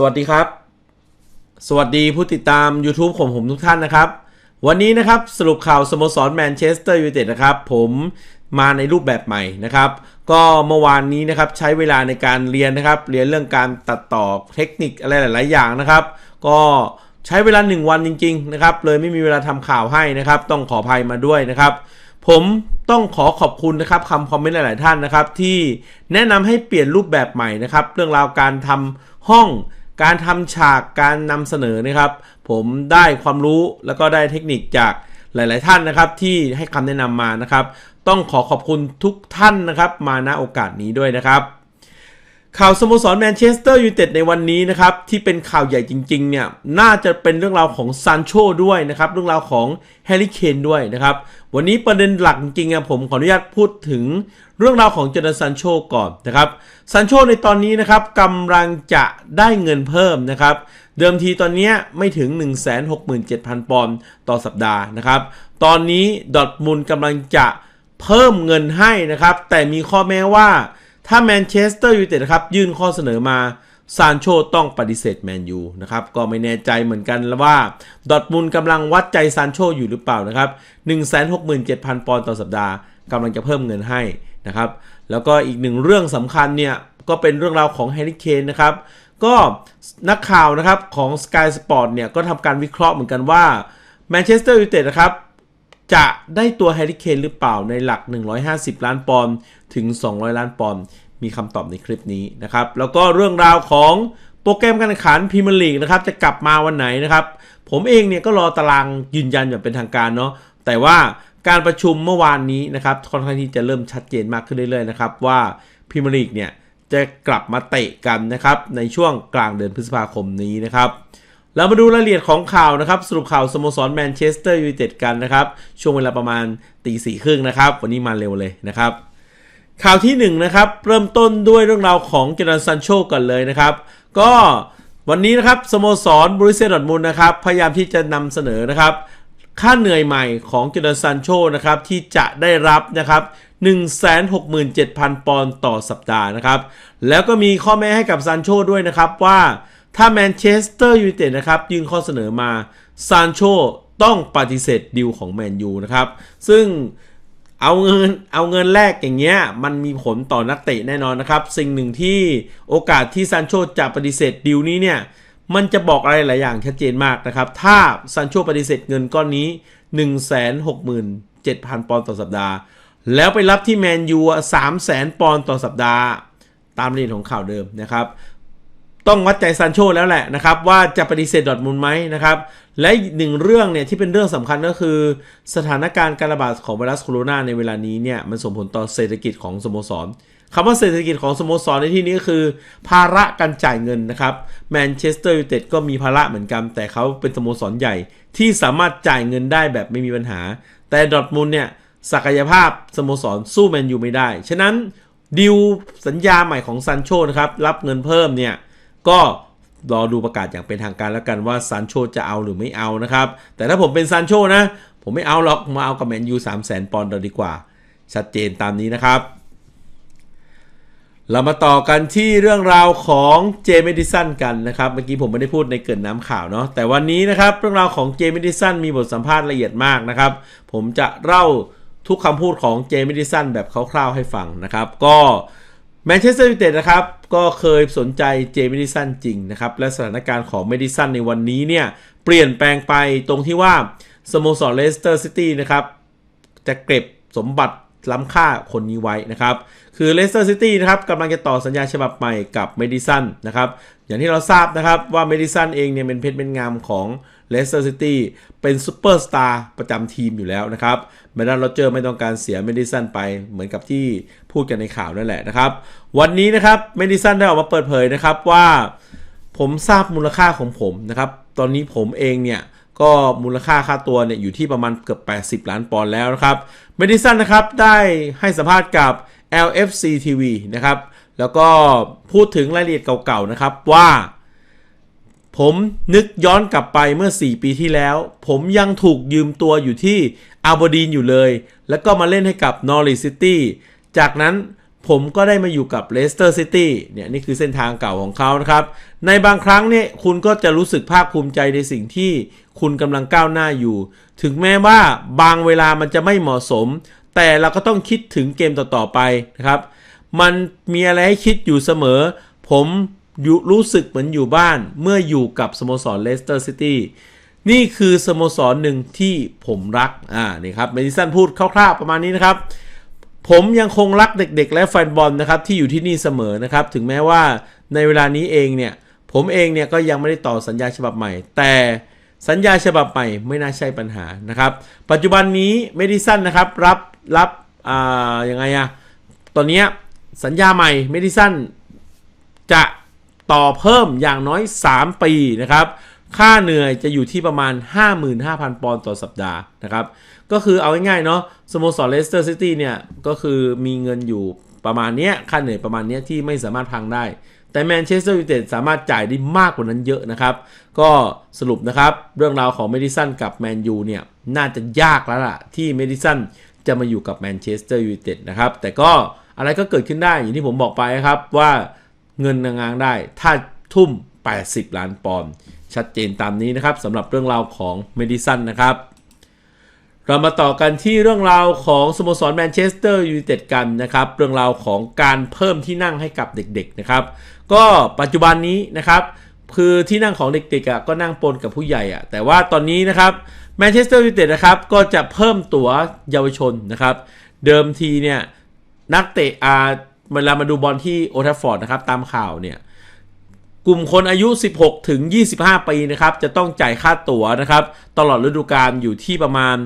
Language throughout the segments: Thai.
สวัสดีครับ สวัสดีผู้ติดตาม YouTube ของผมทุกท่านนะครับ วันนี้นะครับสรุปข่าวสโมสรแมนเชสเตอร์ยูไนเต็ดนะครับ ผมมาในรูปแบบใหม่นะครับ ก็เมื่อวานนี้นะครับใช้เวลาในการเรียนนะครับ เรียนเรื่องการตัดต่อเทคนิคอะไรหลาย ๆ อย่างนะครับ ก็ใช้เวลา 1 วันจริง ๆ นะครับ เลยไม่มีเวลาทำข่าวให้นะครับ ต้องขออภัยมาด้วยนะครับผมต้องขอขอบคุณนะครับคำคอมเมนต์หลาย ๆ ท่านนะครับ ที่แนะนำให้เปลี่ยนรูปแบบใหม่นะครับ เรื่องราวการทำห้อง การทำฉากการนำเสนอนะครับ ผมได้ความรู้แล้วก็ได้เทคนิคจากหลาย ๆ ท่านนะครับที่ให้คำแนะนำมานะครับ ต้องขอขอบคุณทุกท่านนะครับ มาณโอกาสนี้ด้วยนะครับ ข่าวสโมสรแมนเชสเตอร์ยูไนเต็ดในวันนี้นะครับ ที่เป็นข่าวใหญ่จริงๆเนี่ยน่าจะเป็นเรื่องราวของซานโชด้วยนะครับ เรื่องราวของแฮร์รี่เคนด้วยนะครับ วันนี้ประเด็นหลักจริงๆอะผมขออนุญาตพูดถึงเรื่องราวของเจนซันโชก่อนนะครับซันโชในตอนนี้นะครับกำลังจะได้เงินเพิ่มนะครับ เดิมทีตอนนี้ไม่ถึง 167,000 ปอนด์ต่อสัปดาห์นะครับ ตอนนี้ดอทมุลกำลังจะเพิ่มเงินให้นะครับ แต่มีข้อแม้ว่า ถ้าแมนเชสเตอร์ยูไนเต็ดครับยื่นข้อเสนอมาซานโชต้องปฏิเสธแมนยูนะครับก็ไม่แน่ใจเหมือนกันแล้วว่าดอทมุลกำลังวัดใจซานโชอยู่หรือเปล่านะครับ 167,000 ปอนด์ต่อสัปดาห์กำลังจะเพิ่มเงินให้นะครับแล้วก็อีกหนึ่งเรื่องสำคัญเนี่ย ก็เป็นเรื่องราวของแฮร์รี่เคนนะครับ ก็นักข่าวนะครับของ Sky Sport เนี่ย ก็ทำการวิเคราะห์เหมือนกันว่าแมนเชสเตอร์ยูไนเต็ดนะครับ จะได้ตัวแฮร์รี่เคนหรือเปล่าในหลัก 150 ล้านปอนด์ถึง 200 ล้านปอนด์มีคำตอบในคลิปนี้นะครับ แล้วก็เรื่องราวของโปรแกรมการแข่งขันพรีเมียร์ลีกนะครับจะกลับมาวันไหนนะครับ ผมเองเนี่ยก็รอตารางยืนยันอย่างเป็นทางการเนาะแต่ว่าการประชุมเมื่อวานนี้นะครับค่อนข้างที่จะเริ่มชัดเจนมากขึ้นเรื่อยๆนะครับว่าพรีเมียร์ลีกเนี่ยจะกลับมาเตะกันนะครับในช่วงกลางเดือนพฤษภาคมนี้นะครับ เรามาดูรายละเอียดของข่าวนะครับ สรุปข่าวสโมสรแมนเชสเตอร์ยูไนเต็ดกันนะครับ ช่วงเวลาประมาณตีสี่ครึ่งนะครับ วันนี้มาเร็วเลยนะครับ ข่าวที่1นนะครับ เริ่มต้นด้วยเรื่องราวของเจนันซันโชกันเลยนะครับ ก็วันนี้นะครับสโมสรบริเซียดอร์มุนนะครับ พยายามที่จะนำเสนอนะครับ ค่าเหนื่อยใหม่ของเจเนซันโชนะครับที่จะได้รับนะครับ167,000 ปอนด์ต่อสัปดาห์นะครับ แล้วก็มีข้อแม้ให้กับซันโชด้วยนะครับว่า ถ้าแมนเชสเตอร์ยูไนเต็ดนะครับยื่นข้อเสนอมาซันโชต้องปฏิเสธดิวของแมนยูนะครับ ซึ่งเอาเงินเอาเงินแรกอย่างเงี้ยมันมีผลต่อนักเตะแน่นอนนะครับ สิ่งหนึ่งที่โอกาสที่ซันโชจะปฏิเสธดิวนี้เนี่ยมันจะบอกอะไรหลายอย่างชัดเจนมากนะครับ ถ้าซันโชปฏิเสธเงินก้อนนี้ 167,000 ปอนด์ต่อสัปดาห์ แล้วไปรับที่แมนยู300,000 ปอนด์ต่อสัปดาห์ ตามเรียนของข่าวเดิมนะครับ ต้องวัดใจซันโชแล้วแหละนะครับ ว่าจะปฏิเสธดอทมุลไหมนะครับ และหนึ่งเรื่องเนี่ยที่เป็นเรื่องสำคัญก็คือ สถานการณ์การระบาดของไวรัสโคโรนาในเวลานี้เนี่ยมันส่งผลต่อเศรษฐกิจของสโมสรคำว่าเศรษฐกิจของสโมสรในที่นี้คือ ภาระการจ่ายเงินนะครับแมนเชสเตอร์ยูไนเต็ดก็มีภาระเหมือนกัน แต่เขาเป็นสโมสรใหญ่ที่สามารถจ่ายเงินได้แบบไม่มีปัญหา แต่ดอทมุลเนี่ยศักยภาพสโมสรสู้แมนยูไม่ได้ ฉะนั้นดิวสัญญาใหม่ของซันโชนะครับรับเงินเพิ่มเนี่ย ก็รอดูประกาศอย่างเป็นทางการแล้วกันว่าซันโชจะเอาหรือไม่เอานะครับ แต่ถ้าผมเป็นซันโชนะ ผมไม่เอาหรอกมาเอากับแมนยูสามแสนปอนด์ดีกว่า ชัดเจนตามนี้นะครับ เรามาต่อกันที่เรื่องราวของเจมิดิสันกันนะครับ เมื่อกี้ผมไม่ได้พูดในเกินน้ำข่าวเนาะแต่วันนี้นะครับ เรื่องราวของเจมิดิสันมีบทสัมภาษณ์ละเอียดมากนะครับ ผมจะเล่าทุกคำพูดของเจมิดิสันแบบคร่าวๆให้ฟังนะครับ ก็ แมนเชสเตอร์ยูไนเต็ดนะครับ ก็เคยสนใจเจมิดิสันจริงนะครับ และสถานการณ์ของเมดิสันในวันนี้เนี่ย เปลี่ยนแปลงไปตรงที่ว่า สโมสรเลสเตอร์ซิตี้นะครับ จะเก็บสมบัติล้ำค่าคนนี้ไว้นะครับ คือเลสเตอร์ซิตี้นะครับกำลังจะต่อสัญญาฉบับใหม่กับเมดิสันนะครับ อย่างที่เราทราบนะครับว่าเมดิสันเองเนี่ยเป็นเพชรเป็นงามของ เลสเตอร์ซิตี้เป็นซูเปอร์สตาร์ประจำทีมอยู่แล้วนะครับเมดันโรเจอร์ไม่ต้องการเสียเมดิสันไปเหมือนกับที่พูดกันในข่าวนั่นแหละนะครับ วันนี้นะครับเมดิสันได้ออกมาเปิดเผยนะครับว่า ผมทราบมูลค่าของผมนะครับ ตอนนี้ผมเองเนี่ยก็มูลค่าค่าตัวเนี่ยอยู่ที่ประมาณเกือบ 80 ล้านปอนด์แล้วนะครับเมดิสันนะครับได้ให้สัมภาษณ์กับ LFC TV นะครับแล้วก็พูดถึงรายละเอียดเก่าๆนะครับว่า ผมนึกย้อนกลับไปเมื่อ 4 ปีที่แล้ว ผมยังถูกยืมตัวอยู่ที่อาร์บดีนอยู่เลย แล้วก็มาเล่นให้กับนอริซิตี้จากนั้นผมก็ได้มาอยู่กับเลสเตอร์ซิตี้เนี่ยนี่คือเส้นทางเก่าของเขานะครับ ในบางครั้งเนี่ยคุณก็จะรู้สึกภาคภูมิใจในสิ่งที่คุณกำลังก้าวหน้าอยู่ ถึงแม้ว่าบางเวลามันจะไม่เหมาะสม แต่เราก็ต้องคิดถึงเกมต่อๆไปนะครับ มันมีอะไรให้คิดอยู่เสมอ ผม รู้สึกเหมือนอยู่บ้านเมื่ออยู่กับสโมสรเลสเตอร์ซิตี้นี่คือสโมสรหนึ่งที่ผมรัก อ่า นี่ครับเมดิสันพูดคร่าวๆประมาณนี้นะครับ ผมยังคงรักเด็กๆ และแฟนบอลนะครับที่อยู่ที่นี่เสมอนะครับ ถึงแม้ว่าในเวลานี้เองเนี่ย ผมเองเนี่ยก็ยังไม่ได้ต่อสัญญาฉบับใหม่ แต่สัญญาฉบับใหม่ไม่น่าใช่ปัญหานะครับ ปัจจุบันนี้เมดิสันนะครับรับรับอ่ายังไงอะตอนเนี้ยสัญญาใหม่เมดิสันจะ ต่อเพิ่มอย่างน้อย 3 ปีนะครับ ค่าเหนื่อยจะอยู่ที่ประมาณ 55,000 ปอนด์ต่อสัปดาห์นะครับ ก็คือเอาง่ายๆเนาะสโมสรเลสเตอร์ซิตี้เนี่ย ก็คือมีเงินอยู่ประมาณเนี้ยค่าเหนื่อยประมาณเนี้ยที่ไม่สามารถพังได้ แต่แมนเชสเตอร์ยูไนเต็ดสามารถจ่ายได้มากกว่านั้นเยอะนะครับ ก็สรุปนะครับ เรื่องราวของเมดิสันกับแมนยูเนี่ย น่าจะยากแล้วล่ะ ที่เมดิสันจะมาอยู่กับแมนเชสเตอร์ยูไนเต็ดนะครับ แต่ก็อะไรก็เกิดขึ้นได้อย่างที่ผมบอกไปครับว่า เงินงางได้ ถ้าทุ่ม 80 ล้านปอนด์ชัดเจนตามนี้นะครับสำหรับเรื่องราวของเมดิสันนะครับ เรามาต่อกันที่เรื่องราวของสโมสรแมนเชสเตอร์ยูไนเต็ดกันนะครับ เรื่องราวของการเพิ่มที่นั่งให้กับเด็กๆนะครับ ก็ปัจจุบันนี้นะครับคือที่นั่งของเด็กๆอะก็นั่งปนกับผู้ใหญ่อะแต่ว่าตอนนี้นะครับแมนเชสเตอร์ยูไนเต็ดนะครับก็จะเพิ่มตั๋วเยาวชนนะครับ เดิมทีเนี่ยนักเตะอา เวลามาดูบอลที่โอทัฟฟอร์ดนะครับตามข่าวเนี่ยกลุ่มคนอายุ 16 ถึง 25 ปีนะครับจะต้องจ่ายค่าตั๋วนะครับตลอดฤดูกาลอยู่ที่ประมาณ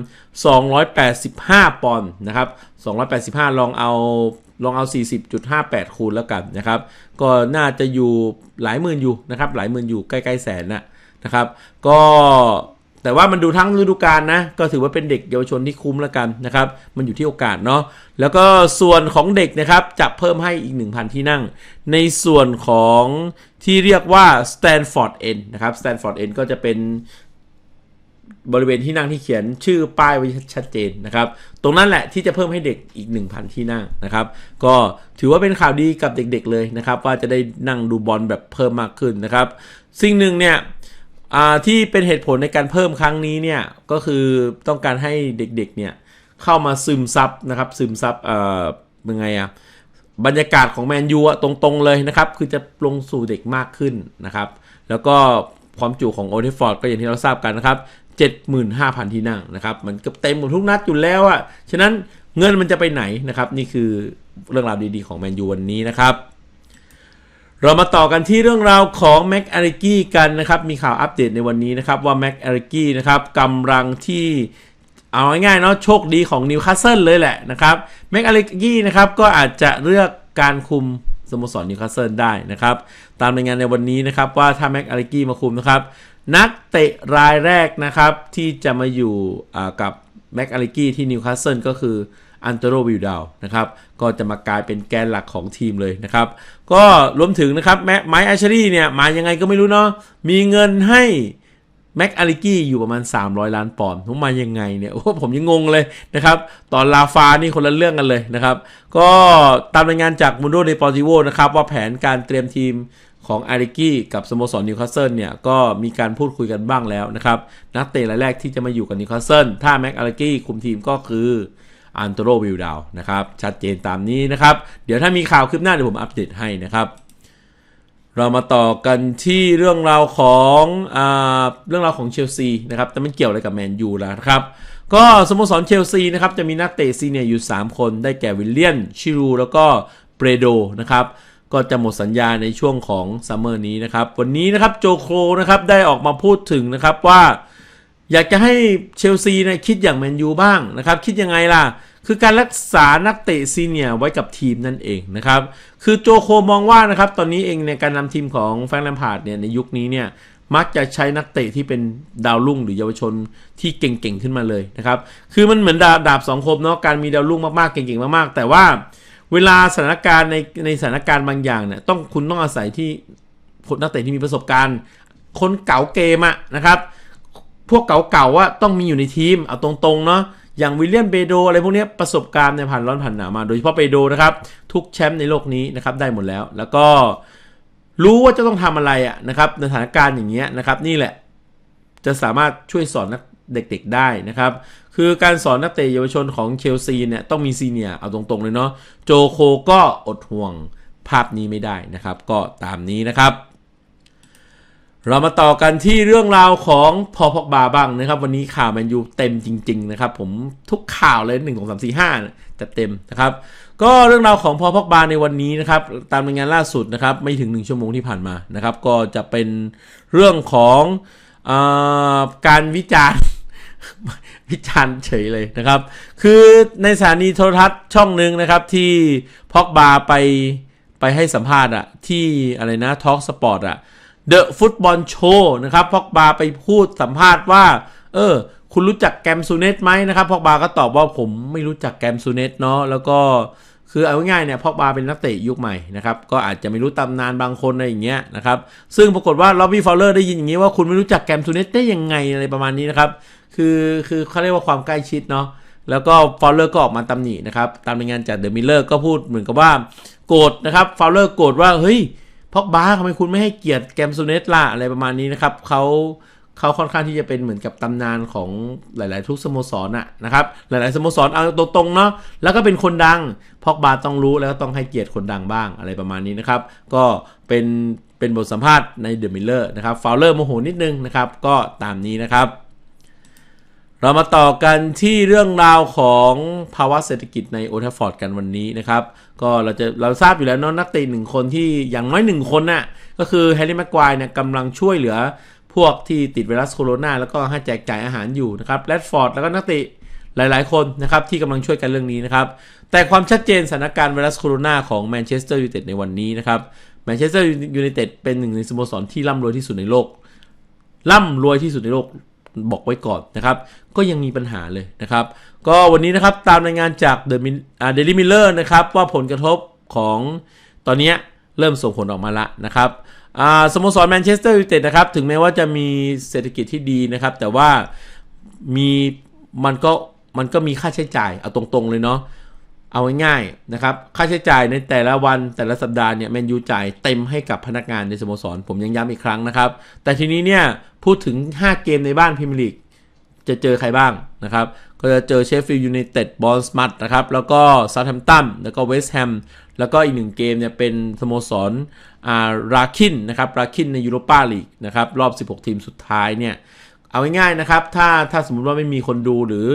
285 ปอนด์นะครับ 285 ลองเอาลองเอา 40.58 คูณแล้วกันนะครับ ก็น่าจะอยู่หลายหมื่นอยู่นะครับหลายหมื่นอยู่ใกล้ ๆ แสนนะนะครับ ก็ แต่ว่ามันดูทั้งฤดูกาลนะ ก็ถือว่าเป็นเด็กเยาวชนที่คุ้มแล้วกันนะครับ มันอยู่ที่โอกาสเนาะ แล้วก็ส่วนของเด็กนะครับ จะเพิ่มให้อีก 1,000 ที่นั่ง ในส่วนของที่เรียกว่า Stanford N นะครับ Stanford N ก็จะเป็นบริเวณที่นั่งที่เขียนชื่อป้ายไว้ชัดเจนนะครับ ตรงนั้นแหละที่จะเพิ่มให้เด็กอีก 1,000 ที่นั่งนะครับ ก็ถือว่าเป็นข่าวดีกับเด็กๆเลยนะครับ ว่าจะได้นั่งดูบอลแบบเพิ่มมากขึ้นนะครับ สิ่งหนึ่งเนี่ย ที่เป็นเหตุผลในการเพิ่มครั้งนี้เนี่ยก็คือต้องการให้เด็กๆเนี่ยเข้ามาซึมซับนะครับซึมซับเอ่อยังไงอะบรรยากาศของแมนยูอะตรงๆเลยนะครับ คือจะลงสู่เด็กมากขึ้นนะครับ แล้วก็ความจุของโอเทฟอร์ดก็อย่างที่เราทราบกันนะครับ 75,000 ที่นั่งนะครับ มันก็เต็มหมดทุกนัดอยู่แล้วอะฉะนั้นเงินมันจะไปไหนนะครับ นี่คือเรื่องราวดีๆของแมนยูวันนี้นะครับ เรามาต่อกันที่เรื่องราวของแม็กอาริกี้กันนะครับ มีข่าวอัปเดตในวันนี้นะครับว่าแม็กอาริกี้นะครับกำลังที่เอาง่ายๆเนาะโชคดีของนิวคาสเซิลเลยแหละนะครับแม็กอาริกี้นะครับก็อาจจะเลือกการคุมสโมสรนิวคาสเซิลได้นะครับ ตามรายงานในวันนี้นะครับว่าถ้าแม็กอาริกี้มาคุมนะครับ นักเตะรายแรกนะครับที่จะมาอยู่กับแม็กอาริกี้ที่นิวคาสเซิลก็คือ อันเตโรวิลดาวนะครับก็จะมากลายเป็นแกนหลักของทีมเลยนะครับ ก็รวมถึงนะครับแมไมค์อาชารีเนี่ยมายังไงก็ไม่รู้เนาะมีเงินให้แม็กอาริกี้อยู่ประมาณ 300 ล้านปอนด์ผมมายังไงเนี่ยโอ้ผมยังงงเลยนะครับ ตอนลาฟานี่คนละเรื่องกันเลยนะครับ ก็ตามรายงานจากมุนโดเดปอร์ติโวนะครับ ว่าแผนการเตรียมทีมของอาริกี้กับสโมสรนิวคาสเซิลเนี่ย ก็มีการพูดคุยกันบ้างแล้วนะครับ นักเตะรายแรกที่จะมาอยู่กับนิวคาสเซิลถ้าแม็กอาริกี้คุมทีมก็คือ อันโตโรวิลดาวนะครับชัดเจนตามนี้นะครับ เดี๋ยวถ้ามีข่าวคืบหน้าเดี๋ยวผมอัปเดตให้นะครับ เรามาต่อกันที่เรื่องราวของอเรื่องราวของเชลซีนะครับแต่มันเกี่ยวอะไรกับแมนยูแล้วนะครับก็สโมสรเชลซีนะครับจะมีนักเตะซีเนียร์อยู่ 3 คนได้แก่วิลเลียน ชิรู แล้วก็เปรโดนะครับก็จะหมดสัญญาในช่วงของซัมเมอร์นี้นะครับ วันนี้นะครับโจโครนะครับได้ออกมาพูดถึงนะครับว่า อยากจะให้เชลซีนะคิดอย่างแมนยูบ้างนะครับ คิดยังไงล่ะ คือการรักษานักเตะซีเนียไว้กับทีมนั่นเองนะครับ คือโจโคมองว่านะครับ ตอนนี้เองในการนำทีมของแฟรงค์แลมพาร์ดเนี่ยในยุคนี้เนี่ยมักจะใช้นักเตะที่เป็นดาวรุ่งหรือเยาวชนที่เก่งๆขึ้นมาเลยนะครับ คือมันเหมือนดาบดาบสองคมเนาะการมีดาวรุ่งมากๆเก่งๆมากๆ แต่ว่าเวลาสถานการณ์ในในสถานการณ์บางอย่างเนี่ยต้องคุณต้องอาศัยที่นักเตะที่มีประสบการณ์ คนเก่าเกมอะนะครับ วกเก่าๆว่าต้องมีอยู่ในทีมเอาตรงๆเนาะอย่างวิลเลียมเบโดอะไรพวกนี้ประสบการณ์ในผ่านร้อนผ่านหนาวมา โดยเฉพาะเบโดนะครับทุกแชมป์ในโลกนี้นะครับได้หมดแล้ว แล้วก็รู้ว่าจะต้องทำอะไรอะนะครับในสถานการณ์อย่างเงี้ยนะครับนี่แหละ จะสามารถช่วยสอนนักเด็กๆได้นะครับ คือการสอนนักเตะเยาวชนของเชลซีเนี่ยต้องมีซีเนียเอาตรงๆเลยเนาะโจโคก็อดห่วงภาพนี้ไม่ได้นะครับ ก็ตามนี้นะครับ เรามาต่อกันที่เรื่องราวของพอพอกบาบ้างนะครับ วันนี้ข่าวแมนยูเต็มจริง ๆ นะครับ ผมทุกข่าวเลย1 2 3 4 5จะเต็มนะครับ ก็เรื่องราวของพอพอกบาในวันนี้นะครับ ตามรายงานล่าสุดนะครับ ไม่ถึง1ชั่วโมงที่ผ่านมานะครับ ก็จะเป็นเรื่องของอาการวิจารณ์วิจารณ์เฉยเลยนะครับ คือในสถานีโทรทัศน์ช่องหนึ่งนะครับ ที่พอกบาไปไปให้สัมภาษณ์อะที่อะไรนะทอล์กสปอร์ตอะ เดอะฟุตบอลโชว์นะครับพอกบาไปพูดสัมภาษณ์ว่า เออ คุณรู้จักแกมซูเนตไหมนะครับพอกบาก็ตอบว่าผมไม่รู้จักแกมซูเนตเนาะแล้วก็คือเอาง่ายๆเนี่ยพอกบาเป็นนักเตะยุคใหม่นะครับก็อาจจะไม่รู้ตำนานบางคนอะไรอย่างเงี้ยนะครับซึ่งปรากฏว่าล็อบบี้ฟอลเลอร์ได้ยินอย่างนี้ว่าคุณไม่รู้จักแกมซูเนตได้ยังไงอะไรประมาณนี้นะครับคือคือเขาเรียกว่าความใกล้ชิดเนาะแล้วก็ฟาวเลอร์ก็ออกมาตำหนินะครับตามรายงานจากเดอะมิลเลอร์ก็พูดเหมือนกับว่าโกรธนะครับฟาวเลอร์โกรธว่าเฮ้ย พอกบาทำไมคุณไม่ให้เกียรติแกมซูเนตล่ะอะไรประมาณนี้นะครับเขาเขาค่อนข้างที่จะเป็นเหมือนกับตำนานของหลาย ๆ ทุกสโมสรน่ะนะครับ หลาย ๆ สโมสรเอาตรงๆเนาะแล้วก็เป็นคนดังพอกบาต้องรู้แล้วก็ต้องให้เกียรติคนดังบ้างอะไรประมาณนี้นะครับ ก็เป็นเป็นบทสัมภาษณ์ในเดอะมิลเลอร์นะครับฟาวเลอร์โมโหนิดนึงนะครับ ก็ตามนี้นะครับ เรามาต่อกันที่เรื่องราวของภาวะเศรษฐกิจในโอทัฟฟอร์ดกันวันนี้นะครับ ก็เราจะเราทราบอยู่แล้วเนาะนักเตะหนึ่งคนที่อย่างน้อยหนึ่งคนน่ะก็คือแฮร์รี่แม็กควายเนี่ยกำลังช่วยเหลือพวกที่ติดไวรัสโคโรนาแล้วก็ให้แจกจ่ายอาหารอยู่นะครับแรดฟอร์ดแล้วก็นักเตะหลาย ๆ คนนะครับที่กำลังช่วยกันเรื่องนี้นะครับ แต่ความชัดเจนสถานการณ์ไวรัสโคโรนาของแมนเชสเตอร์ยูไนเต็ดในวันนี้นะครับแมนเชสเตอร์ยูไนเต็ดเป็นหนึ่งในสโมสรที่ร่ำรวยที่สุดในโลกร่ำรวยที่สุดในโลก บอกไว้ก่อนนะครับ ก็ยังมีปัญหาเลยนะครับ ก็วันนี้นะครับตามรายงานจากเดลิมิเลอร์นะครับว่าผลกระทบของตอนนี้เริ่มส่งผลออกมาละนะครับสโมสรแมนเชสเตอร์ยูไนเต็ดนะครับถึงแม้ว่าจะมีเศรษฐกิจที่ดีนะครับ แต่ว่ามีมันก็มันก็มีค่าใช้จ่ายเอาตรงๆเลยเนาะ เอาง่ายๆนะครับค่าใช้จ่ายในแต่ละวันแต่ละสัปดาห์เนี่ยแมนยูจ่ายเต็มให้กับพนักงานในสโมสร ผมยังย้ำอีกครั้งนะครับ แต่ทีนี้เนี่ยพูดถึง 5 เกมในบ้านพรีเมียร์ลีกจะเจอใครบ้างนะครับ ก็จะเจอเชฟฟิลด์ยูไนเต็ดบอลสมัตนะครับ แล้วก็ซาท์แฮมตันแล้วก็เวสต์แฮมแล้วก็อีกหนึ่งเกมเนี่ยเป็นสโมสรอ่าราคินนะครับราคินในยูโรปาลีกนะครับรอบ 16 ทีมสุดท้ายเนี่ยเอาง่ายๆนะครับถ้าถ้าสมมติว่าไม่มีคนดูหรือ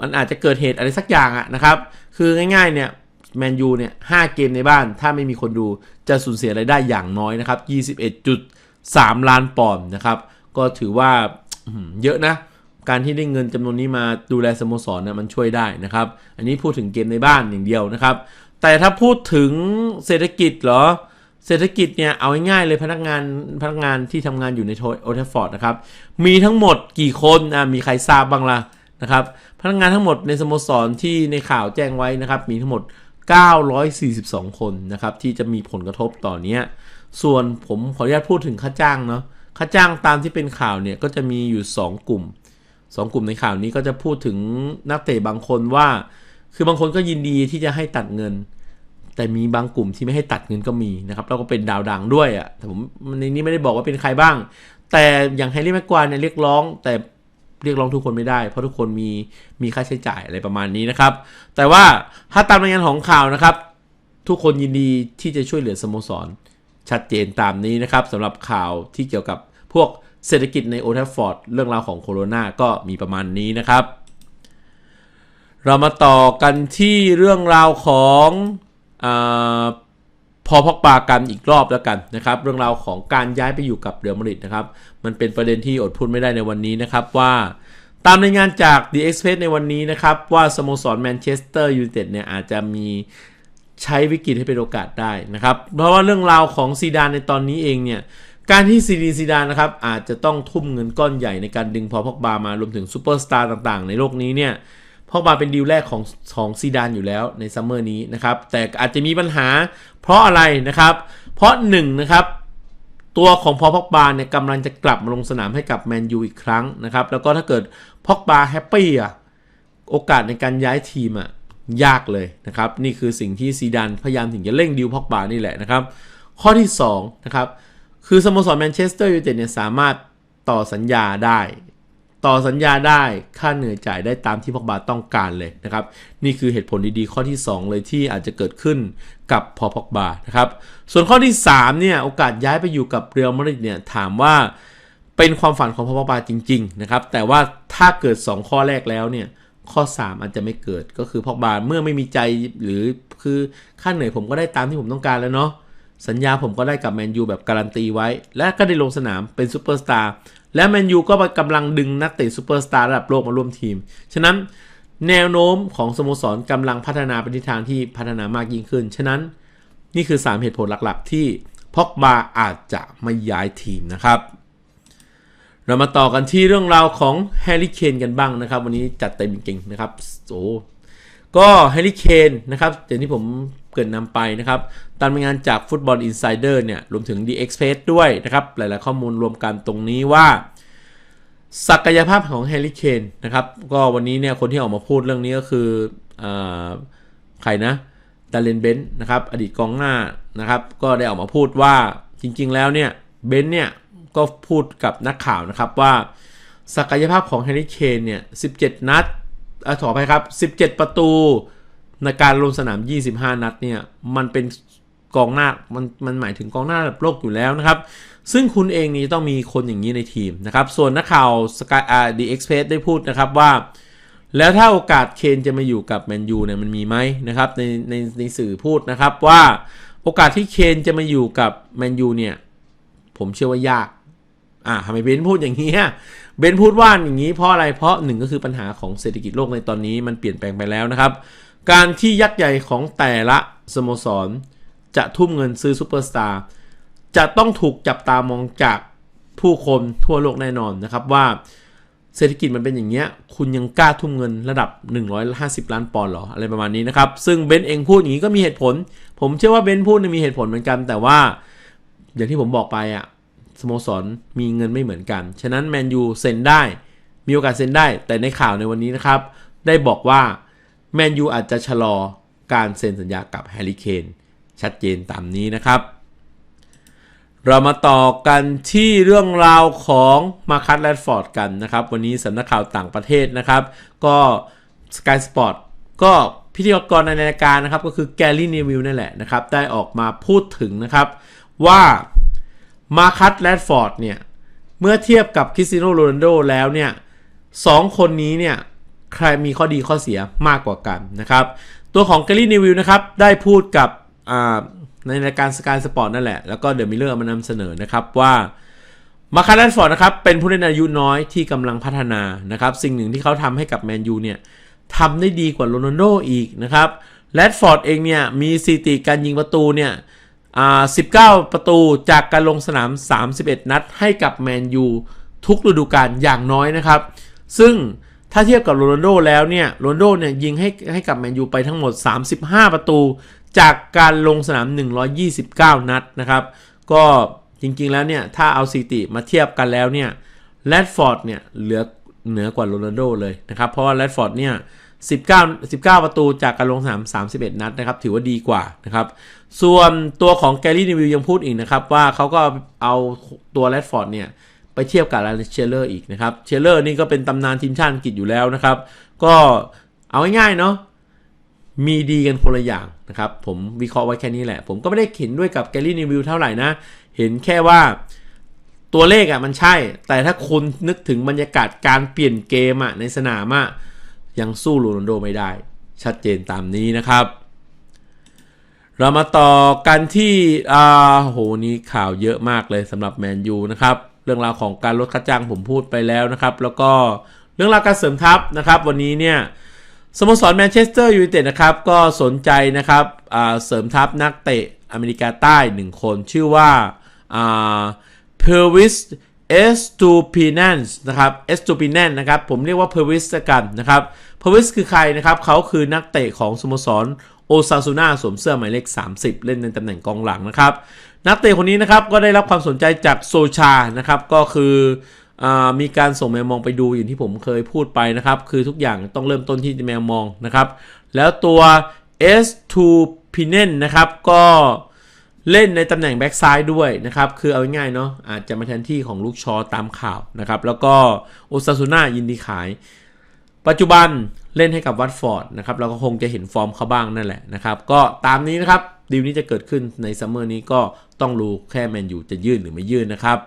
มันอาจจะเกิดเหตุอะไรสักอย่างอะนะครับ คือง่ายๆเนี่ยแมนยูเนี่ยห้าเกมในบ้านถ้าไม่มีคนดูจะสูญเสียรายได้อย่างน้อยนะครับ 21.3 ล้านปอนด์นะครับ ก็ถือว่าเยอะนะ การที่ได้เงินจำนวนนี้มาดูแลสโมสรเนี่ยมันช่วยได้นะครับ อันนี้พูดถึงเกมในบ้านอย่างเดียวนะครับ แต่ถ้าพูดถึงเศรษฐกิจเหรอ เศรษฐกิจเนี่ยเอาง่ายๆเลยพนักงานพนักงานที่ทำงานอยู่ในโอเทฟฟอร์ดนะครับ มีทั้งหมดกี่คนอะมีใครทราบบ้างล่ะ นะครับพนักงานทั้งหมดในสโมสรที่ในข่าวแจ้งไว้นะครับ มีทั้งหมด 942 คนนะครับที่จะมีผลกระทบต่อเนี้ยส่วนผมขออนุญาตพูดถึงค่าจ้างเนาะค่าจ้างตามที่เป็นข่าวเนี่ยก็จะมีอยู่ 2 กลุ่ม 2 กลุ่มในข่าวนี้ก็จะพูดถึงนักเตะบางคนว่า คือบางคนก็ยินดีที่จะให้ตัดเงิน แต่มีบางกลุ่มที่ไม่ให้ตัดเงินก็มีนะครับแล้วก็เป็นดาวดังด้วยอะ่ะแต่ผมในนี้ไม่ได้บอกว่าเป็นใครบ้าง แต่อย่างแฮร์รี่แม็กควายเนี่ยเรียกร้อง แต่ เรียกร้องทุกคนไม่ได้ เพราะทุกคนมีมีค่าใช้จ่ายอะไรประมาณนี้นะครับ แต่ว่าถ้าตามรายงานของข่าวนะครับ ทุกคนยินดีที่จะช่วยเหลือสโมสร ชัดเจนตามนี้นะครับสำหรับข่าวที่เกี่ยวกับพวกเศรษฐกิจในโอทัฟฟอร์ดเรื่องราวของโคโรนาก็มีประมาณนี้นะครับ เรามาต่อกันที่เรื่องราวของอ พอพอกปากันอีกรอบแล้วกันนะครับ เรื่องราวของการย้ายไปอยู่กับเรอัลมาดริดนะครับ มันเป็นประเด็นที่อดพูดไม่ได้ในวันนี้นะครับว่า ตามรายงานจาก The Express ในวันนี้นะครับ ว่าสโมสรแมนเชสเตอร์ยูไนเต็ดเนี่ยอาจจะมีใช้วิกฤตให้เป็นโอกาสได้นะครับ เพราะว่าเรื่องราวของซีดานในตอนนี้เองเนี่ยการที่ซีดีซีดานนะครับอาจจะต้องทุ่มเงินก้อนใหญ่ในการดึงพอพอกบามา รวมถึงซูเปอร์สตาร์ต่างๆ ในโลกนี้เนี่ย พอกบาเป็นดีลแรกของของซีดานอยู่แล้วในซัมเมอร์นี้นะครับ แต่อาจจะมีปัญหาเพราะอะไรนะครับ เพราะหนึ่งนะครับตัวของพอพอกบาเนี่ยกำลังจะกลับมาลงสนามให้กับแมนยูอีกครั้งนะครับ แล้วก็ถ้าเกิดพอกบาแฮปปี้อะโอกาสในการย้ายทีมอะยากเลยนะครับ นี่คือสิ่งที่ซีดานพยายามถึงจะเร่งดิวพ็อกบานี่แหละนะครับ ข้อที่2นะครับคือสโมสรแมนเชสเตอร์ยูไนเต็ดเนี่ยสามารถต่อสัญญาได้ ต่อสัญญาได้ค่าเหนื่อยจ่ายได้ตามที่พอกบาต้องการเลยนะครับ นี่คือเหตุผลดีๆ ข้อที่ 2 เลยที่อาจจะเกิดขึ้นกับพอพอกบานะครับส่วนข้อที่3เนี่ยโอกาสย้ายไปอยู่กับเรอัลมาดริดเนี่ยถามว่าเป็นความฝันของพอพอกบาจริงๆนะครับแต่ว่าถ้าเกิด 2 ข้อแรกแล้วเนี่ยข้อ 3 อาจจะไม่เกิดก็คือพอกบาเมื่อไม่มีใจหรือคือค่าเหนื่อยผมก็ได้ตามที่ผมต้องการแล้วเนาะสัญญาผมก็ได้กับแมนยูแบบการันตีไว้ และก็ได้ลงสนามเป็นซูเปอร์สตาร์และแมนยูก็กำลังดึงนักเตะซูเปอร์สตาร์ระดับโลกมาร่วมทีม ฉะนั้นแนวโน้มของสโมสรกำลังพัฒนาไปทิศทางที่พัฒนามากยิ่งขึ้น ฉะนั้นนี่คือ 3 เหตุผลหลักๆ ที่พอกบาอาจจะไม่ย้ายทีมนะครับ เรามาต่อกันที่เรื่องราวของแฮร์รี่เคนกันบ้างนะครับ วันนี้จัดเต็มจริงๆนะครับโอ้ก็แฮร์รี่เคนนะครับอย่างที่ผม เกินนำไปนะครับตามรายงานจากฟุตบอลอินไซเดอร์เนี่ยรวมถึง The Express ด้วยนะครับ หลาย ๆ ข้อมูลรวมกันตรงนี้ว่าศักยภาพของแฮร์รี่เคนนะครับ ก็วันนี้เนี่ยคนที่ออกมาพูดเรื่องนี้ก็คืออใครนะดาเลนเบนนะครับ อดีตกองหน้านะครับ ก็ได้ออกมาพูดว่าจริง ๆ แล้วเนี่ยเบนเนี่ยก็พูดกับนักข่าวนะครับว่าศักยภาพของแฮร์รี่เคนเนี่ย 17 นัดอขอไปครับ 17 ประตู ในการลงสนาม 25 นัดเนี่ยมันเป็นกองหน้ามันมันหมายถึงกองหน้าระดับโลกอยู่แล้วนะครับ ซึ่งคุณเองนี่ต้องมีคนอย่างนี้ในทีมนะครับ ส่วนนักข่าวสกายอาร์ดีเอ็กซ์เพสได้พูดนะครับว่า แล้วถ้าโอกาสเคนจะมาอยู่กับแมนยูเนี่ยมันมีไหมนะครับในในในสื่อพูดนะครับว่าโอกาสที่เคนจะมาอยู่กับแมนยูเนี่ยผมเชื่อว่ายากอ่าทำไมเบนพูดอย่างนี้เบนพูดว่าอย่างนี้เพราะอะไรเพราะหนึ่งก็คือปัญหาของเศรษฐกิจโลกในตอนนี้มันเปลี่ยนแปลงไปแล้วนะครับ การที่ยักษ์ใหญ่ของแต่ละสโมสร จะทุ่มเงินซื้อซูเปอร์สตาร์จะต้องถูกจับตามองจากผู้คนทั่วโลกแน่นอนนะครับว่าเศรษฐกิจมันเป็นอย่างเงี้ย คุณยังกล้าทุ่มเงินระดับ 150 ล้านปอนด์หรอ อะไรประมาณนี้นะครับ ซึ่งเบนเองพูดอย่างนี้ก็มีเหตุผล ผมเชื่อว่าเบนพูดมีเหตุผลเหมือนกัน แต่ว่า อย่างที่ผมบอกไปอะสโมสรมีเงินไม่เหมือนกัน ฉะนั้นแมนยูเซ็นได้ มีโอกาสเซ็นได้ แต่ในข่าวในวันนี้นะครับ ได้บอกว่า แมนยูอาจจะชะลอการเซ็นสัญญากับแฮร์รี่เคนชัดเจนตามนี้นะครับ เรามาต่อกันที่เรื่องราวของมาคัตแรดฟอร์ดกันนะครับ วันนี้สำนักข่าวต่างประเทศนะครับ ก็ Sky Sport ก็พิธีกรในรายการนะครับ ก็คือแกลลี่เนวิลนั่นแหละนะครับ ได้ออกมาพูดถึงนะครับว่ามาคัตแรดฟอร์ดเนี่ย เมื่อเทียบกับคริสติโนโรนัลโดแล้วเนี่ยสองคนนี้เนี่ย ใครมีข้อดีข้อเสียมากกว่ากันนะครับ ตัวของเกลลี่นิวิลนะครับได้พูดกับในรายการสกายสปอร์ตนั่นแหละ แล้วก็เดอะมิเลอร์มานำเสนอนะครับว่ามาคาร์แรดฟอร์ดนะครับเป็นผู้เล่นอายุน้อยที่กำลังพัฒนานะครับ สิ่งหนึ่งที่เขาทำให้กับแมนยูเนี่ยทำได้ดีกว่าโรนัลโดอีกนะครับแรดฟอร์ดเองเนี่ยมีสถิติการยิงประตูเนี่ย19 ประตูจากการลงสนาม 31 นัดให้กับแมนยูทุกฤดูกาลอย่างน้อยนะครับ ซึ่ง ถ้าเทียบกับโรนโดแล้วเนี่ยโรนโดเนี่ยยิงให้ให้กับแมนยูไปทั้งหมด 35 ประตู จากการลงสนาม 129 นัดนะครับ ก็จริงๆแล้วเนี่ย ถ้าเอาสถิติมาเทียบกันแล้วเนี่ยแรดฟอร์ดเนี่ยเหลือเหนือกว่าโรนัลโดเลยนะครับ เพราะว่าแรดฟอร์ดเนี่ย19 19 ประตูจากการลงสนาม 31 นัดนะครับ ถือว่าดีกว่านะครับ ส่วนตัวของแกรี่นิวิลยังพูดอีกนะครับ ว่าเขาก็เอาตัวแรดฟอร์ดเนี่ย ไปเทียบกับลาเชลเลอร์อีกนะครับเชลเลอร์นี่ก็เป็นตำนานทีมชาติอังกฤษอยู่แล้วนะครับ ก็เอาง่ายๆเนาะมีดีกันคนละอย่างนะครับ ผมวิเคราะห์ไว้แค่นี้แหละ ผมก็ไม่ได้เห็นด้วยกับแกรี่นิวิลเท่าไหร่นะ เห็นแค่ว่าตัวเลขอะ่ะมันใช่ แต่ถ้าคุณนึกถึงบรรยากาศการเปลี่ยนเกมอะ่ะในสนามอะ่ะยังสู้โรนัลโดไม่ได้ ชัดเจนตามนี้นะครับ เรามาต่อกันที่อ่าโหนี้ข่าวเยอะมากเลยสำหรับแมนยูนะครับ เรื่องราวของการลดค่าจ้างผมพูดไปแล้วนะครับ แล้วก็เรื่องราวการเสริมทัพนะครับ วันนี้เนี่ยสโมสรแมนเชสเตอร์ยูไนเต็ดนะครับ ก็สนใจนะครับเสริมทัพนักเตะอเมริกาใต้ 1 คนชื่อว่าเพอร์วิสเอสตูปินันส์นะครับเอสตูปินันนะครับ ผมเรียกว่าเพอร์วิสกันนะครับเพอร์วิสคือใครนะครับ เขาคือนักเตะของสโมสรโอซาซูนาสวมเสื้อหมายเลข 30 เล่นในตำแหน่งกองหลังนะครับ นักเตะคนนี้นะครับก็ได้รับความสนใจจากโซชานะครับก็คืออมีการส่งแมวมองไปดูอย่างที่ผมเคยพูดไปนะครับ คือทุกอย่างต้องเริ่มต้นที่แมวมองนะครับ แล้วตัว S2 p i n e n นะครับก็เล่นในตำแหน่งแบ็กซ้ายด้วยนะครับ คือเอาง่ายๆเนาะอาจจะมาแทนที่ของลูกชอตามข่าวนะครับ แล้วก็โอซาซูน่ายินดีขาย ปัจจุบันเล่นให้กับวัตฟอร์ดนะครับเราก็คงจะเห็นฟอร์มเขาบ้างนั่นแหละนะครับ ก็ตามนี้นะครับดีลนี้จะเกิดขึ้นในซัมเมอร์นี้ก็ ต้องรู้แค่แมนยูจะยื่นหรือไม่ยื่นนะครับ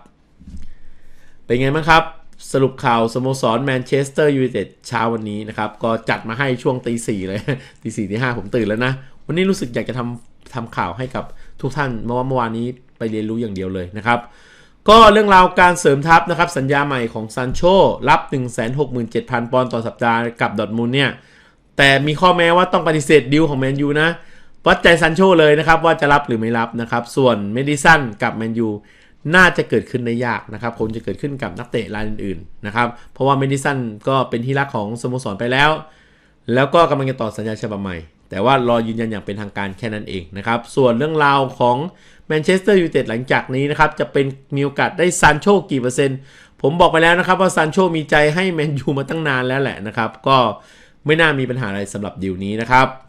เป็นไงบ้างครับ สรุปข่าวสโมสรแมนเชสเตอร์ยูไนเต็ดเช้าวันนี้นะครับ ก็จัดมาให้ช่วงตีสี่เลยตีสี่ตีห้าผมตื่นแล้วนะ วันนี้รู้สึกอยากจะทำทำข่าวให้กับทุกท่านเมื่อวานเมื่อวานนี้ไปเรียนรู้อย่างเดียวเลยนะครับก็เรื่องราวการเสริมทัพนะครับ สัญญาใหม่ของซันโชรับ 167,000 ปอนด์ต่อสัปดาห์กับดอทมุนเนี่ย แต่มีข้อแม้ว่าต้องปฏิเสธดีลของแมนยูนะ วัดใจซันโชเลยนะครับว่าจะรับหรือไม่รับนะครับ ส่วนเมดิสันกับแมนยูน่าจะเกิดขึ้นได้ยากนะครับคงจะเกิดขึ้นกับนักเตะรายอื่นๆนะครับเพราะว่าเมดิสันก็เป็นที่รักของสโมสรไปแล้ว แล้วก็กำลังจะต่อสัญญาฉบับใหม่ แต่ว่ารอยืนยันอย่างเป็นทางการแค่นั้นเองนะครับส่วนเรื่องราวของแมนเชสเตอร์ยูไนเต็ดหลังจากนี้นะครับจะเป็นมีโอกาสได้ซานโชกี่เปอร์เซ็นต์ผมบอกไปแล้วนะครับว่าซานโชมีใจให้แมนยูมาตั้งนานแล้วแหละนะครับก็ไม่น่ามีปัญหาอะไรสำหรับดีลนี้นะครับ